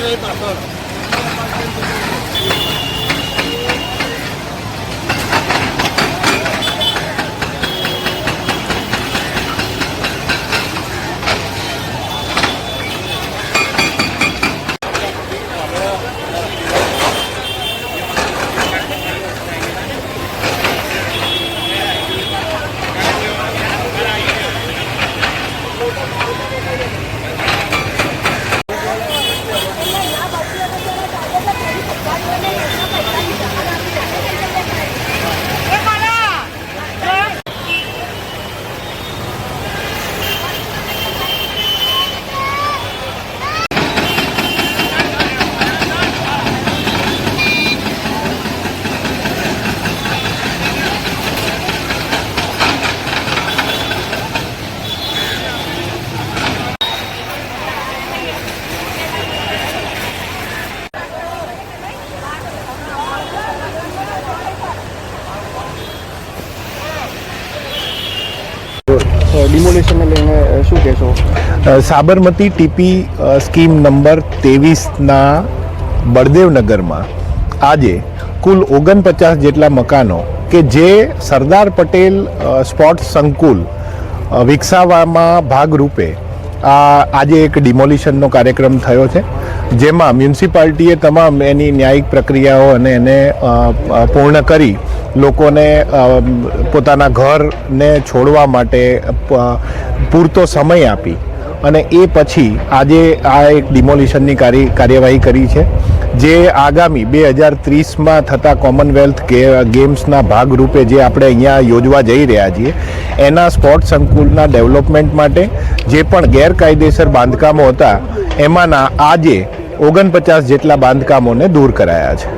వైపు అసలు ડિમોલિશનને લઈને શું કહેશો? સાબરમતી ટીપી સ્કીમ નંબર ત્રેવીસના બળદેવનગરમાં આજે કુલ ઓગણપચાસ જેટલા મકાનો કે જે સરદાર પટેલ સ્પોર્ટ્સ સંકુલ વિકસાવવામાં ભાગરૂપે આ આજે એક ડિમોલિશનનો કાર્યક્રમ થયો છે, જેમાં મ્યુનિસિપાલિટીએ તમામ એની ન્યાયિક પ્રક્રિયાઓ અને એને પૂર્ણ કરી લોકોને પોતાના ઘરને છોડવા માટે પૂરતો સમય આપી. અને એ પછી આજે આ એક ડિમોલિશનની કાર્ય, કાર્યવાહી કરી છે, જે આગામી બે હજાર ત્રીસમાં થતા કોમનવેલ્થ ગેમ્સના ભાગરૂપે જે આપણે અહીંયા યોજવા જઈ રહ્યા છીએ, એના સ્પોર્ટ સંકુલના ડેવલપમેન્ટ માટે જે પણ ગેરકાયદેસર બાંધકામો હતા, એમાંના આજે ઓગણપચાસ જેટલા બાંધકામોને દૂર કરાયા છે.